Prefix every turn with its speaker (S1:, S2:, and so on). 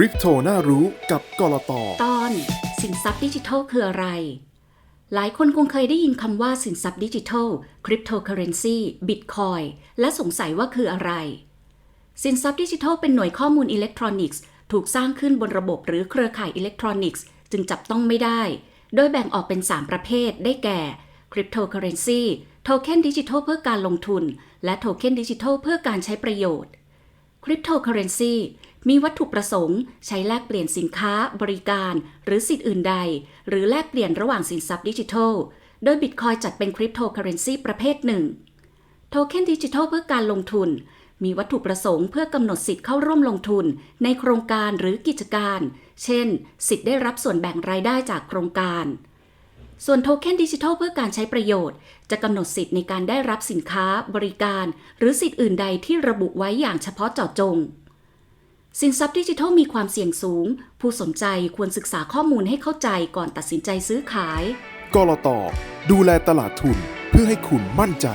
S1: คริปโตน่ารู้กับกลต
S2: ตอนสินทรัพย์ดิจิทัลคืออะไร หลายคนคงเคยได้ยินคำว่าสินทรัพย์ดิจิทัลคริปโตเคอเรนซีบิตคอยและสงสัยว่าคืออะไร สินทรัพย์ดิจิทัลเป็นหน่วยข้อมูลอิเล็กทรอนิกส์ ถูกสร้างขึ้นบนระบบหรือเครือข่ายอิเล็กทรอนิกส์ จึงจับต้องไม่ได้ โดยแบ่งออกเป็น 3 ประเภท ได้แก่คริปโตเคอเรนซีโทเค็นดิจิทัลเพื่อการลงทุน และโทเค็นดิจิทัลเพื่อการใช้ประโยชน์คริปโตเคอเรนซี มีวัตถุประสงค์ ใช้แลกเปลี่ยนสินค้า บริการ หรือสิทธิ์อื่นใด หรือแลกเปลี่ยนระหว่างสินทรัพย์ดิจิทัล โดยบิตคอยจัดเป็นคริปโตเคอเรนซีประเภทหนึ่ง โทเค็นดิจิทัลเพื่อการลงทุน มีวัตถุประสงค์เพื่อกำหนดสิทธิ์เข้าร่วมลงทุน ในโครงการหรือกิจการ เช่น สิทธิ์ได้รับส่วนแบ่งรายได้จากโครงการส่วนโทเค็นดิจิทัลเพื่อการใช้ประโยชน์ จะกำหนดสิทธิ์ในการได้รับสินค้า บริการ หรือสิทธิ์อื่นใดที่ระบุไว้อย่างเฉพาะเจาะจง สินทรัพย์ดิจิทัลมีความเสี่ยงสูง ผู้สนใจควรศึกษาข้อมูลให้เข้าใจก่อนตัดสินใจซื้อขาย
S1: กลตดูแลตลาดทุนเพื่อให้คุณมั่นใจ